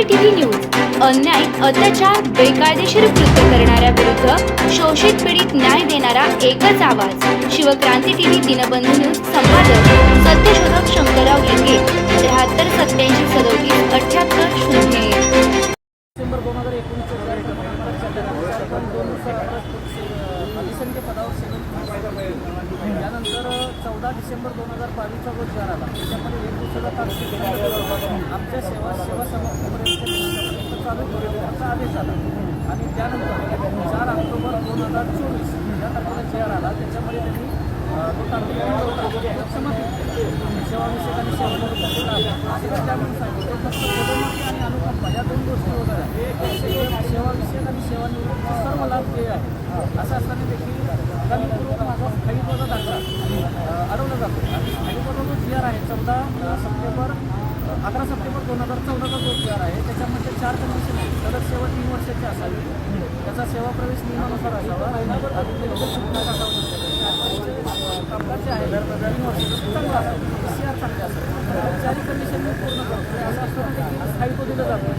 CCTV news अन्याय अत्याचार बेकायदेशीर कृत्य करणाऱ्या विरुद्ध शोषित पीडित न्याय देणारा एकच आवाज. शिवक्रांती टीव्ही दिनबंधू न्यूज संपादक सत्यशोधक शंकरराव लिंगे त्र्याहत्तर सत्याऐंशी सदोतीस अठ्याहत्तर शून्य डिसेंबर दोन हजार एकोणीसच्या अधिसंख्य पदावर त्यानंतर चौदा डिसेंबर दोन हजार बावीसचा जो आला त्याच्यामध्ये एक दिवसाचा तारखे आमच्या सेवा सेवा समाप्तीपर्यंत चालू करण्याचा आदेश आला. आणि त्यानंतर चार ऑक्टोबर दोन हजार चोवीस या तारखेला चेअर आला त्याच्यामध्ये त्यांनी अं, तो तारखेला समाप्त सेवाविषयक आणि सेवानिवृत्त असं त्यामध्ये सांगितलं फक्त पदोन्नती आणि अनुकंपा या दोन गोष्टी वगैरे सेवा सेवाविषयक आणि सेवानिवृत्तीचे सर्व लाभ ते आहे असं असताना देखील कमीपूर्वक माझा स्थायीत्वाचा दाखला अडवला जातो. आणि स्थायीत्वाचा जो चेअर आहे चौदा सप्टेंबर अकरा सप्टेंबर दोन हजार चौदाचा जो जी आहे त्याच्यामध्ये चार कंडिशन आहेत सदस्य सेवा तीन वर्षाची असावी. त्याचा सेवा प्रवेश नियमानुसार असावा. कामगार जे आहे तीन वर्षाचं चांगलं असावं. सी आर चांगले कंडिशन मी पूर्ण करतो. असं असताना देखील स्थायित्व दिलं जातं.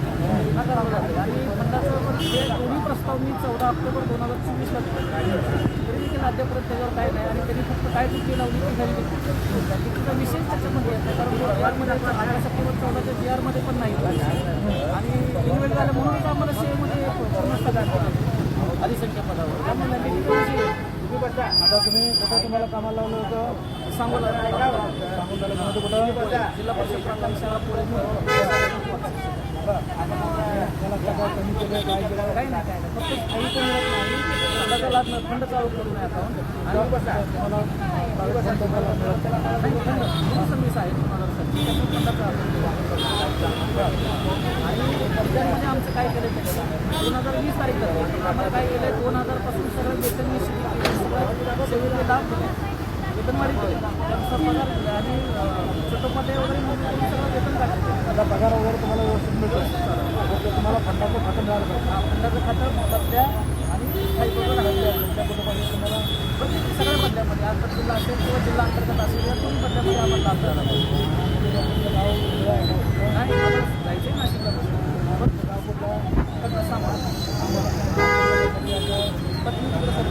आणि फंडाचं पण हे दोन्ही प्रस्ताव मी चौदा ऑक्टोबर दोन हजार चोवीसला तरी अद्यापर्यंत त्याच्यावर काय नाही आणि त्यांनी फक्त काय चुकी लावली ती झाली तिचा विशेष त्याच्यामध्ये येत नाही कारण बिहारमध्ये आरमध्ये अकरा सप्टेंबर चौदा ते बिहारमध्ये पण नाही. आणि इन्व्हेट झालं म्हणूनच आम्हाला सेवेमध्ये पूर्ण काय अधिसंख्या पदावर. त्यामुळे आता तुम्ही कुठं तुम्हाला कामाला लावलं होतं? सांगून झालं म्हणजे कुठं? जिल्हा परिषद प्राथमिक शाळा पुढे फंड चालू करू नये अकाउंट आणि तुम्हाला प्रायव्हेट कंपनीला मिळत नाही. नाही, फंड दोन सर्व्हिस आहे आणि आमचं काय केलं दोन हजार वीस तारीख आम्हाला काय केलं दोन हजारपासून सगळं वेतन निश्चित आणि वगैरे आता पगार वगैरे तुम्हाला व्यवस्थित मिळतो तर तुम्हाला फंडाचं खातं मिळालं पाहिजे हा, फंडाचं खातं बदल्या आणि काही पगार कुटुंबाने तुम्हाला प्रत्येक सगळ्या बदल्यामध्ये आंतर जिल्हा असेल किंवा जिल्हा अंतर्गत असेल या दोन बदल्यामध्ये आम्हाला लाभ झाला पाहिजे नाव नाही जायचं नाशिकला पण गाव सामान पत्नी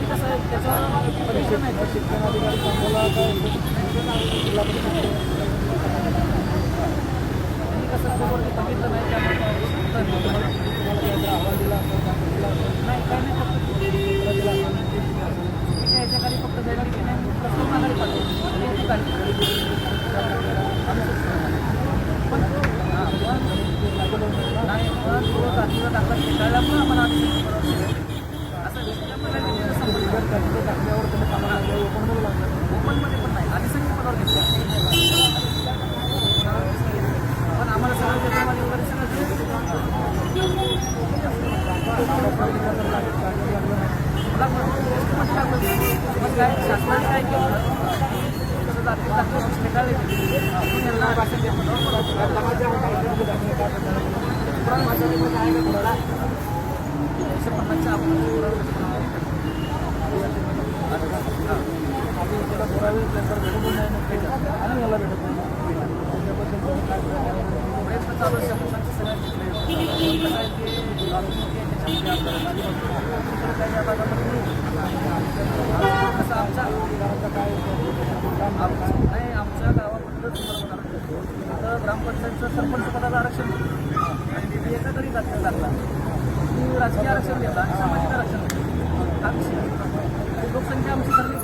त्याचा पण जातं. आहे. कसं नाही शिक्षणाधिकारी काय जिल्हा परिषद कसं बघितलं नाही त्यामुळे तुम्हाला दिला असेल, सांगितलं असेल. नाही काय नाही फक्त दिला असेल. तिच्या ह्याच्या खाली फक्त जायला की नाही प्रथम माघारी पाठवली त्यांची काढली पण हां पण नाही पण तो जातीचा दाखला फेटाळला पण आम्हाला आधी असं त्यामुळे त्यांनी संबंध जर त्याच्या टाकल्यावर तुम्ही कामाला लागले, ओपनमध्ये लागलं. ओपनमध्ये पण नाही आधी संख्या पदावर घेतला पण आम्हाला सगळं वेतनवाढी वगैरे सगळं मला टेस्टमध्ये लागलं मग काय शासनाने काय केलं तसं जाती दाखले फेटाळले आपण काय नाही आमच्या गावामधलं आता ग्रामपंचायतचं सरपंच पदाचं आरक्षण आणि एका तरी दाखल लागला मी राजकीय आरक्षण घेतलं आणि सामाजिक आरक्षण घेतलं लोकसंख्या आमची ठरली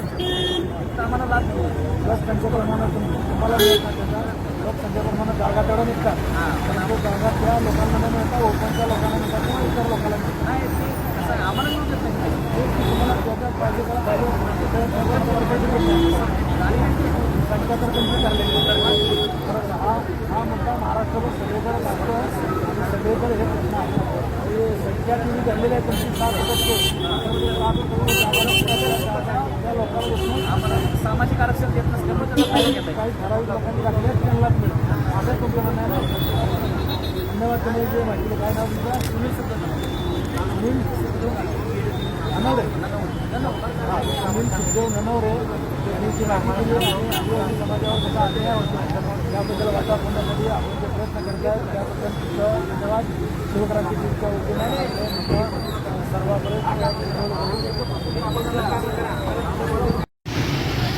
तर आम्हाला लाभ मिळतो लोकसंख्येप्रमाणे तुम्हाला मिळत नाही जागा निघतात हां पण पण जागा त्या लोकांना मिळतात ओपनच्या लोकांना मिळतात किंवा इतर लोकांना नाही ते आहे, आम्हाला मिळू हा मुद्दा महाराष्ट्रभर सगळीकडे लागतो खरेतर हे प्रश्न आहे आणि संख्या ती झालेली आहे तुमची त्या लोकांना सामाजिक आरक्षण देत नसल्यामुळे काही ठराविक लोकांनी लागले त्यांनाच मिळेल असं तुमचं म्हणणं आहे धन्यवाद. तुम्ही जे माहिती काय नाव तुमचं सुनील सुद्धा सुनील ननवरे सुनील सुखदेव ननवरे यांनी जी माहिती दिली आदिवासी समाजावर अन्याय होतो त्याबद्दल वाटा फोडण्यासाठी आपण जे प्रयत्न करत त्याबद्दल तुमचं धन्यवाद. शिवक्रांती दिनच्या वतीने सर्वांपर्यंत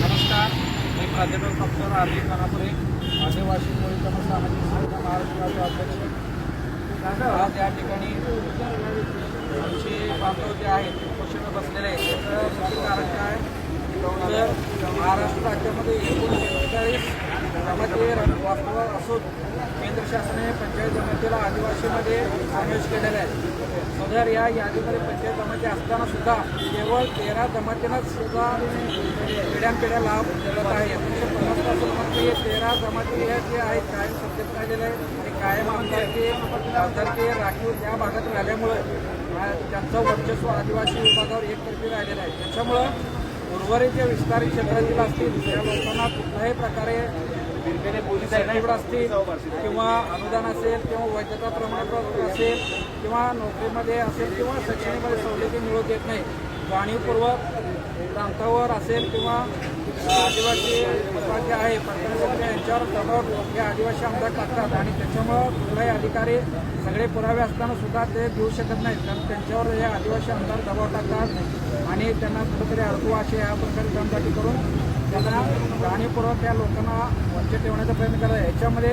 नमस्कार. मी प्राध्यापक डॉक्टर आर कानापुरे आदिवासी मुली सामाजिक संघटना महाराष्ट्राचे अध्यक्ष आज या ठिकाणी आमचे बांधव जे आहेत. शिक्षण बसलेले आहे त्याचं मुख्य कारण काय? तर महाराष्ट्र राज्यामध्ये एकूण एकेचाळीस जमाती वास्तव असून केंद्र शासनाने पंचायत जमातीला आदिवासीमध्ये समावेश केलेला आहे. सदर या यादीमध्ये पंचायत जमाती असताना सुद्धा केवळ तेरा जमातींनाच सुद्धा पिढ्यानपिढ्या लाभ मिळत आहे. एकोणीसशे पन्नासपासून म्हणजे हे तेरा जमाती हे जे आहेत कायम सत्तेत राहिलेले आहे आणि कायम आमदारकी खासदारकी राखीव त्या भागात राहिल्यामुळे त्यांचं वर्चस्व आदिवासी विभागावर एकतर्फी राहिलेलं आहे. त्याच्यामुळं उर्वरित जे विस्तारित क्षेत्रातील असतील त्या लोकांना कुठल्याही प्रकारे सर्टिफिकेट असतील किंवा अनुदान असेल किंवा वैधता प्रमाणपत्र असेल किंवा नोकरीमध्ये असेल किंवा शैक्षणिकमध्ये सवलती मिळू देत नाही जाणीवपूर्वक प्रांतावर असेल किंवा आदिवासी विभाग जे आहे पंतप्रधान यांच्यावर दबाव हे आदिवासी आमदार टाकतात आणि त्याच्यामुळं कुठलाही अधिकारी सगळे पुरावे असताना सुद्धा ते देऊ शकत नाहीत. कारण त्यांच्यावर हे आदिवासी आमदार दबाव टाकतात आणि त्यांना कुठेतरी अडकू असे या प्रकारे कामकाजी करून त्यांना जाणीवपूर्वक त्या लोकांना वंचित ठेवण्याचा प्रयत्न करतात. याच्यामध्ये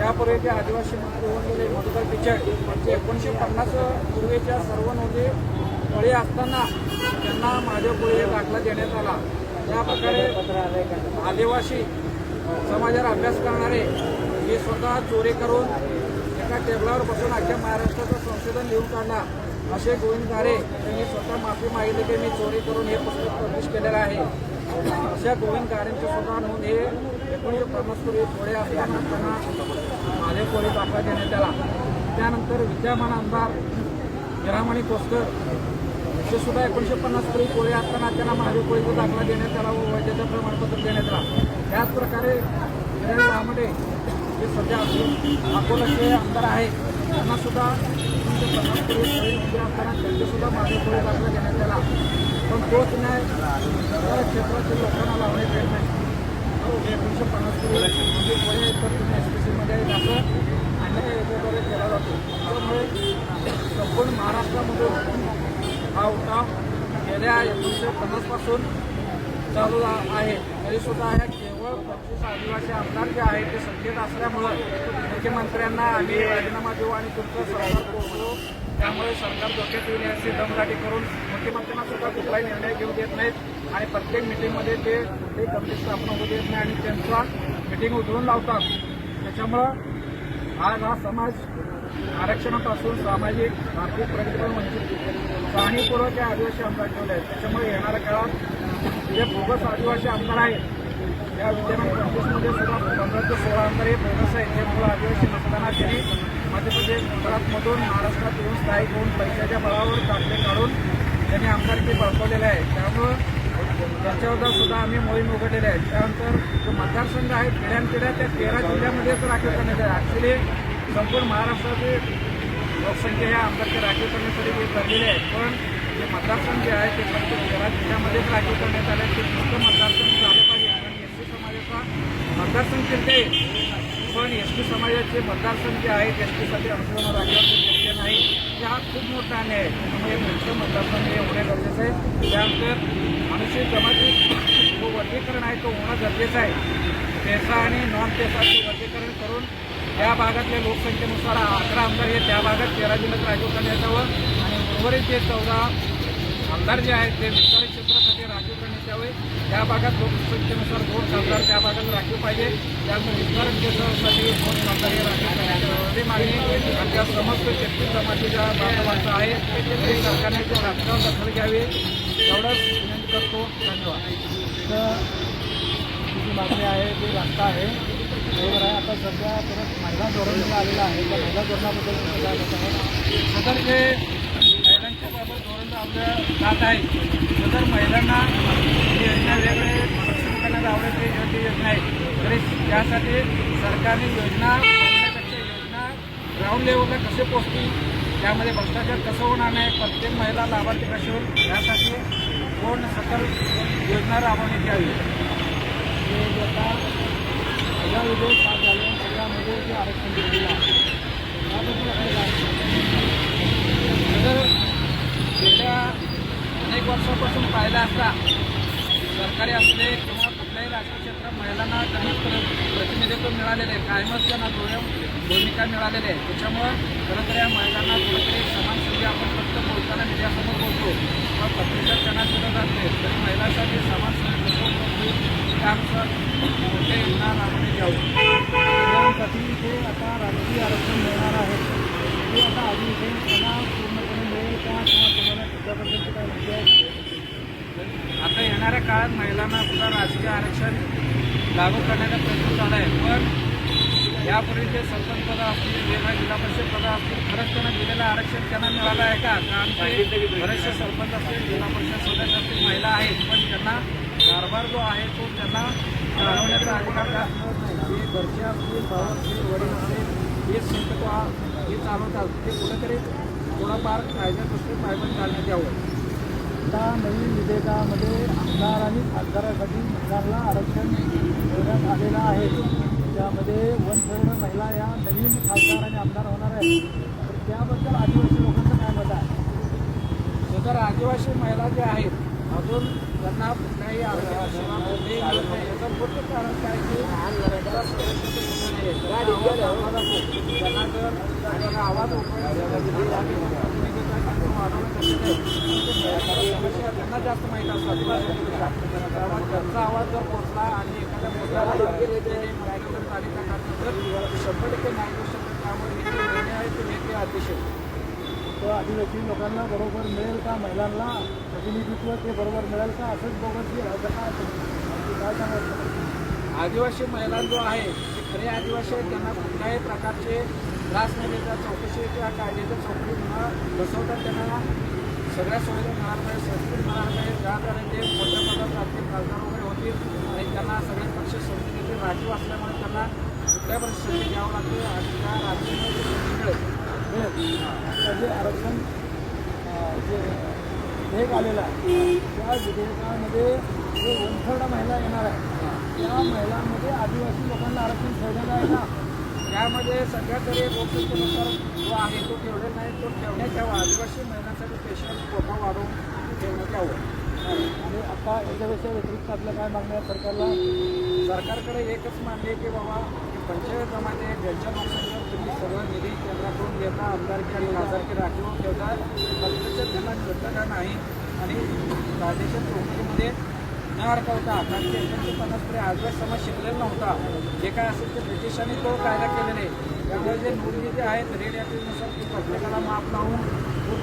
यापूर्वी ते आदिवासी मंत्री होऊन गेले मधुकर पिचड म्हणजे एकोणीसशे पन्नास पूर्वीच्या सर्व नोंदी बळी असताना त्यांना माझ्यापुढे दाखला देण्यात आला. या प्रकारे आदिवासी समाजावर अभ्यास करणारे हे स्वतः चोरी करून एका टेबलावर बसून अख्ख्या महाराष्ट्राचं संशोधन लिहून काढला असे गोविंद गारे यांनी स्वतः माफी मागितली की मी चोरी करून हे पुस्तक पब्लिश केलेलं आहे. अशा गोविंद गारेंचे स्वतः नोंद हे एकोणीसशे पन्नास पूर्वी थोडे असताना त्यांना माझे कोळी दाखला देण्यात आला. त्यानंतर विद्यमान आमदार हिरामणी कोस्कर ते सुद्धा एकोणीसशे पन्नास पूर्वी कोळी असताना त्यांना महादेव कोळीचा दाखला देण्यात आला व वैद्यता प्रमाणपत्र देण्यात आला. त्याचप्रकारे रामडे जे सध्या अकोलाचे आमदार आहेत त्यांना सुद्धा एकोणीसशे पन्नास रुपये कोळी मंत्री असताना त्यांचे सुद्धा महादेव कोळी दाखला देण्यात आला. पण तोच न्याय क्षेत्रातील लोकांना लावण्यात येत नाही. एकोणीसशे पन्नास पूर्वी म्हणजे कोळी तर तुम्ही एस पी सीमध्ये असं अन्याय याच्याद्वारे केला जातो. त्यामुळे संपूर्ण महाराष्ट्रामध्ये हा उठाव गेल्या एकोणीसशे पन्नासपासून चालू आहे. तरीसुद्धा ह्या केवळ पंचवीस आदिवासी आमदार जे आहेत ते संकेत असल्यामुळं मुख्यमंत्र्यांना आम्ही राजीनामा देऊ आणि तुमचं सरकार पोहोचलो त्यामुळे सरकार धोक्यात येऊन याची दमदाटी करून मुख्यमंत्र्यांना सुद्धा कुठलाही निर्णय घेऊ देत नाहीत आणि प्रत्येक मिटिंगमध्ये ते कुठलीही कमिटी स्थापना होऊ देत नाही आणि त्यांचा मिटिंग उधळून लावतात. त्याच्यामुळं आज हा समाज आरक्षणापासून सामाजिक आर्थिक प्रगतीवर वंचित जाणीवपूर्वक या आदिवासी आमदार ठेवले आहेत. त्याच्यामुळे येणाऱ्या काळात जे बोगस आदिवासी आमदार आहेत या विद्यमान पंचवीसमध्ये सुद्धा पंधरा ते सोळा आमदार हे बोगस आहेत. त्यामुळे आदिवासी मतदानासाठी मध्य प्रदेश गुजरातमधून महाराष्ट्रात येऊन स्थायिक होऊन पैशाच्या बळावर दाखले काढून त्यांनी आमदारकी बळकवलेले आहे. त्यामुळं त्याच्यावर सुद्धा आम्ही मोहीम उघडलेल्या आहेत त्यानंतर जो मतदारसंघ आहे पिढ्यानपिढ्या त्या तेरा जिल्ह्यामध्ये राखीव करण्यात आहे ॲक्च्युली संपूर्ण महाराष्ट्रातील लोकसंख्या ह्या आमदारच्या राखीव करण्यासाठी हे चाललेले आहेत पण जे मतदारसंघ जे आहे ते फक्त तेरा जिल्ह्यामध्येच राखीव करण्यात आले. ते फक्त मतदारसंघ झाले पाहिजे. कारण एस टी समाजाचा मतदारसंघ फिरते पण एस टी समाजाचे मतदारसंघ जे आहेत एस टीसाठी अनुदान राखीव शक्य नाही. ते हा खूप मोठा अन्याय आहे. त्यामुळे मुख्य मतदारसंघ हे होणे गरजेचं आहे. त्यानंतर मनुष्य जमाती जो वर्गीकरण आहे तो होणं गरजेचं आहे. पेसा आणि नॉन पेसाचे वर्गीकरण करून त्या भागातल्या लोकसंख्येनुसार अकरा आमदार हे त्या भागात तेरा जिल्ह्यात राखीव करण्यात यावं आणि उर्वरित जे चौदा आमदार जे आहेत ते विस्तारित क्षेत्रासाठी राखीव करण्यात यावे. त्या भागात लोकसंख्येनुसार दोन खासदार त्या भागात राखीव पाहिजे. त्यामुळे विस्तारित क्षेत्रासाठी दोन खासदार हे राखीव करण्यात यावे. मागणी आमच्या समस्त शेतकरी समाजाच्या बांधवांचं आहे. ते सरकारने ते राजकारण दखल घ्यावी. एवढंच विनंती करतो. धन्यवाद. तर जी मागणी आहे ती रास्ता आहे. आता सध्या परत महिला धोरण आलेलं आहे त्या महिला धोरणाबद्दल तुम्ही जात आहे? सदर जे महिलांच्या बाबत धोरण आपल्या जात आहे. सदर महिलांना ही योजना वेगळे सक्षम करण्यात आवडेल योग्य योजना आहे. तरी त्यासाठी सरकारने योजना बनवण्यापेक्षा योजना ग्राउंड लेवलला कसे पोचतील त्यामध्ये भ्रष्टाचार कसं होणार नाही प्रत्येक महिला लाभार्थी कशी होईल यासाठी पूर्ण सकल योजना राबवण्यात यावी? आता जे आरक्षण दिलेलं आहे त्याबद्दल गेल्या अनेक वर्षापासून पाहिलं असता सरकारी असले किंवा कुठल्याही राजकीय क्षेत्रात महिलांना त्यांना प्र- प्रतिनिधित्व मिळालेले आहे कायमच त्यांना दुय्यम भूमिका मिळालेल्या आहे त्याच्यामुळं खरं तर या महिलांना कुठेतरी समान संधी आपण फक्त बोलताना मीडियासमोर बोलतो. किंवा पत्रिका त्यांना सुद्धा जात नाही तरी महिलांसाठी समान संधी कसं उपलब्ध होईल त्यानुसार मोठे योजना आपण घ्यावं महिलांसाठी इथे आता राजकीय आरक्षण मिळणार आहे. ते आता आधी इथे त्यांना पूर्णपणे मिळेल का किंवा तुम्हाला त्याबद्दलची काय माहिती आहे? आता येणाऱ्या काळात महिलांना सुद्धा राजकीय आरक्षण लागू करण्याचा प्रयत्न झाला आहे. पण यापूर्वी जे सरपंच पदं असतील वेगळ्या जिल्हा परिषद पदं असतील खरंच त्यांना दिलेलं आरक्षण त्यांना मिळालं आहे का? कारण बरेचसे सरपंच असतील जिल्हा परिषद सदस्य असतील महिला आहेत. पण त्यांना कारभार जो आहे तो त्यांना चालवण्याचा अधिकार आणि घरचे असतील भाऊ असतील वडील असतील हे संकट हे चालवतात ते कुठेतरी थोडाफार कायद्या दृष्टी पायबंद घालण्यात यावं आता नवीन विधेयकामध्ये आमदार आणि खासदारासाठी महिलांना आरक्षण देण्यात आलेलं आहे त्यामध्ये वन सर्व महिला या नवीन खासदार आणि आमदार होणार आहेत तर त्याबद्दल आदिवासी लोकांचं काय मत आहे? तर आदिवासी महिला ज्या आहेत अजून त्यांना कुठल्याही आरोग्याची याचं कारण काय की नाही त्यांना आवाज जर आवाज त्यांना जास्त माहीत असतात त्यांचा आवाज जर पोचला आणि एखाद्या मुद्द्याला तर शंभर टक्के नाही करू शकतो त्यामुळे आहे ते अतिशय तर आदिवासी लोकांना बरोबर मिळेल का महिलांना प्रतिनिधित्व ते बरोबर मिळेल का? असंच बघत आदिवासी महिला जो आहे ते खरे आदिवासी आहेत. त्यांना कुठल्याही प्रकारचे त्रास न देता. चौकशीच्या कायद्याच्या चौकटीत न बसवता त्यांना सगळ्या सुविधा मिळाल्या पाहिजे संस्कृत मिळाल्या पाहिजे ज्याद्वारे ते मोठ्या पदात राहतील खासदार वगैरे होतील आणि त्यांना सगळे पक्ष संधी देतील. राखीव असल्यामुळे त्यांना कुठल्या परिस्थिती संधी घ्यावं लागते? आणि त्या राजकीय मिळेल मिळेल आता जे आरक्षण जे विधेयक आलेलं आहे. त्या विधेयकामध्ये जे वनथर्ड महिला येणार आहे त्या महिलांमध्ये आदिवासी लोकांना आरक्षण ठेवलेलं आहे का? त्यामध्ये सध्या तरी लोकसंख्येनुसार जो आहे तो ठेवलेला नाही तो ठेवण्यात यावा. आदिवासी महिलांसाठी स्पेशल कोटा वाढवून ठेवण्यात यावं. आणि आता याच्यापेक्षा व्यतिरिक्त आपल्या काय मागण्या आहे सरकारला? सरकारकडे एकच मान्य आहे की बाबा पंचायत जमाते ज्यांच्या लोकसंख्येवर तुम्ही सगळं निधी केंद्राकडून घेता आमदारकी आणि खासदारकी राखीव ठेवता प्रत्यक्षात त्यांना घेतलं का नाही आणि प्रादेशिक चौकटीमध्ये न अडकवता कारण की एकोणीसशे पन्नासकडे आजवर समाज शिकलेला नव्हता. जे काय असेल ते ब्रिटिशांनी तो कायदा केलेला. आहे त्यामुळे जे नोंदणी जे आहेत रेड ॲक्टिव्हनुसार ती प्रत्येकाला माप लावून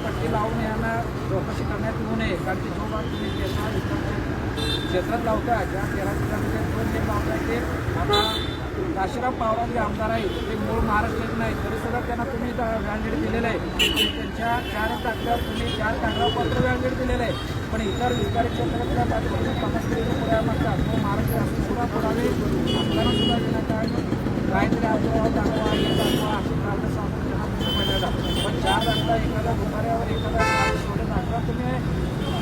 पट्टी लावून यांना चौकशी करण्यात येऊ नये. कारण की जो भाग तुम्ही केसा क्षेत्रात लावता ज्या तेरा जिल्ह्यामध्ये दोन जे लावताय ते आता काशीराम पवार जे आमदार आहेत ते मूळ महाराष्ट्राचे नाही तरी सुद्धा त्यांना तुम्ही व्हॅलिड दिलेलं आहे. आणि त्यांच्या चार टाकल्यावर तुम्ही चार टाकल्यावर पत्र व्हॅलिड दिलेलं आहे. पण इतर विकारी क्षेत्रातल्या बाजूला पन्नास किलोमीटर पुढे मागतात तो महाराष्ट्र असं सुद्धा पुढावे आमदारांना सुद्धा देण्यात आहे काहीतरी अफवा दाखवा हे दाखवा अशी कारण सांगून त्यांना पुढे पण चार दाखला एखाद्या भुताऱ्यावर एखादा सोडे दाखवा तुम्ही.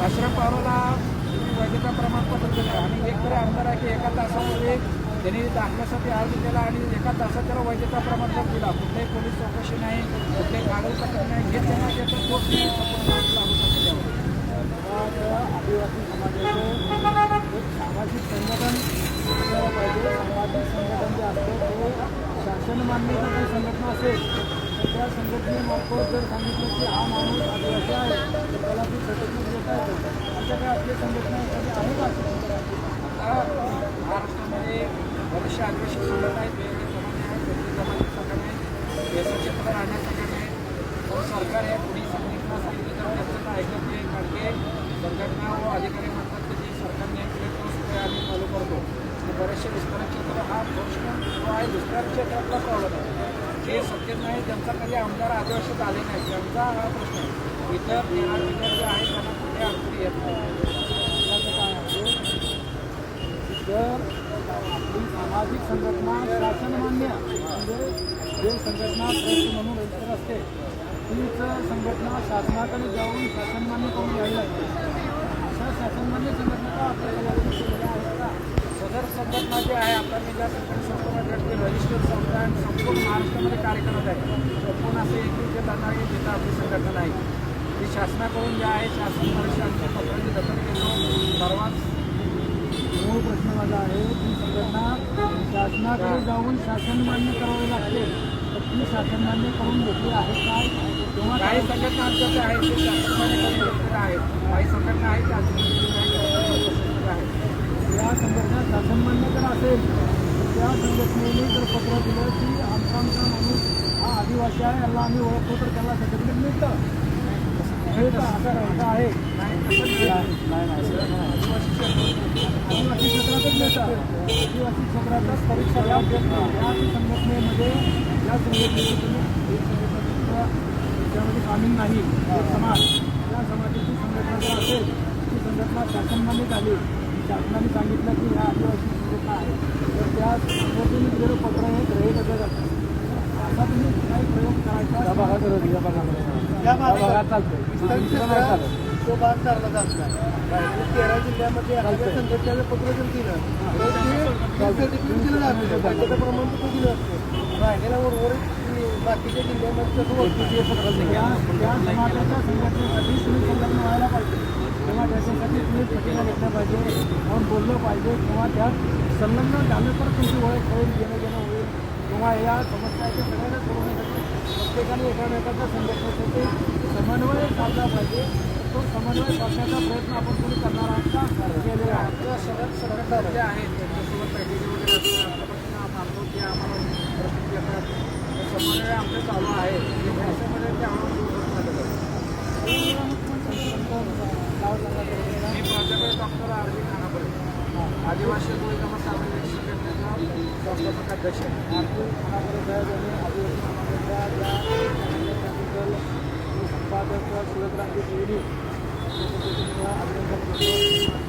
आश्रम पावला तुम्ही वैद्यता प्रमाणपत्र दिलं आणि एक तरी आमदार आहे की एका तासामध्ये त्यांनी दाखल्यासाठी अर्ज केला आणि एका तासात त्याला वैद्यता प्रमाणपत्र दिला कुठल्याही पोलीस चौकशी नाही कुठल्याही कागद पत्र नाही. हे त्यांना त्याचं कोर्स नाही लागू आदिवासी समाजाचं एक सामाजिक संघटन असलं पाहिजे. सामाजिक संघटन जे असतं ते शासन मान्य जर काही संघटना असेल तर त्या संघटनेमार्फत जर सांगितलं की हा माणूस आदिवासी आहे तर त्याला ती सर्टिफिकेट देता येतं अशा काही आपली संघटना एखादी आहे का महाराष्ट्रामध्ये बरेचसे आदिवासी संघटना आहेत वेगवेगळे जमाने आहेत वेगवेगळे जमाती संघटना आहेत. व्यवसाय क्षेत्र राहण्या संघटना आहेत. पण सरकार आहे कुणी सांगितलं सांगितलं तर त्यांचं काय ऐकत नाही कारण की संघटना व अधिकारी म्हणतात की जे सरकारने केले तोच ते आम्ही चालू करतो. बरेचसे विस्तार क्षेत्र हा प्रश्न जो आहे विस्तार क्षेत्रातला प्रॉब्लेम आहे. जे सत्तेत नाही त्यांचा कधी आमदार आदिवासीत आले नाही त्यांचा हा प्रश्न आहे. इतर येणार विद्यार्थी आहेत त्यांना कुठे अडचणी येत नाही. तर ही आपली सामाजिक संघटना शासनमान्य म्हणजे जे संघटना ट्रस्ट म्हणून रजिस्टर असते तीच संघटना शासनाकडे जाऊन शासनमान्य करून घ्यावी लागते अशा शासनमान्य संघटना आपल्या सदर संघटना जी आहे आता मी ज्या ठिकाणी संपूर्ण रजिस्टर संस्था आणि संपूर्ण महाराष्ट्रामध्ये कार्य करत आहे संपूर्ण असे एकूण जे करणारे जिथं आपली संघटना नाही ती शासनाकडून जे आहे शासन परीक्षांच्या पत्राची दखल घेतो परवाच मूळ प्रश्न माझा आहे ती संघटना शासनाकडे जाऊन शासन मान्य करावे लागते. तर ती शासन मान्य करून घेतली आहे काय? किंवा काही संघटना आमच्याकडे आहेत ते शासन मान्य करून घेतलेल्या आहेत काही संघटना आहेत त्या आहेत या संघटना शासन मान्य जर असेल तर त्या संघटनेने जर पत्र दिलं की आमचा आमचा माणूस हा आदिवासी आहे याला आम्ही ओळखतो तर त्याला सर्टिफिकेट मिळतं. परीक्षा या या संघटनेमध्ये या संघटनेची सामील नाही समाज या समाजाची संघटना जर असेल ती संघटना शासनमान्य आली शासनाने सांगितलं की ह्या आदिवासी संघटना आहे तर त्या संघटनेने दिलेलं पत्र हे ग्रही करलं जातं असा तुम्ही काही प्रयोग करायचा या भागात तो भाग चालला जात नाही तेरा जिल्ह्यामध्ये एखाद्या संघटनेचं पत्र जर दिलं तर ते सर्टिफिकेट दिलं जातं त्याचं प्रमाणपत्र दिलं असतं राहिलेला उर्वरित बाकीच्या जिल्ह्यामध्ये कसं पत्र त्या त्या समाजाच्या संघटनेसाठी तुम्ही संलग्न व्हायला पाहिजे किंवा त्याच्यासाठी तुम्ही प्रतिमा घेतल्या पाहिजे आपण बोललं पाहिजे किंवा त्यात संलग्न झालं तर तुमची ओळख होईल घेणं घेणं होईल किंवा या समस्याचे सगळ्यांना प्रत्येकाने एकामेकाच्या संघटनेसाठी समन्वय साधला पाहिजे. तो समन्वय साधण्याचा प्रयत्न आपण कोणी करणार आहात का? केलेला आहे. संघटना ज्या आहेत त्यांच्यासोबत बैठकी वगैरे मानतो की आम्हाला प्रसिद्धी समन्वय आमचं चालू आहे. त्याच्यामध्ये ते आम्हाला मी प्राध्यापक डॉक्टर आर बी खानापळे आदिवासी गोळी सामाजिक संघटनेचा संस्थापक अध्यक्ष. आहे आरती आदिवासी समाजाच्या ज्या संपादक शिवक्रांती टी अभिनंदन करतो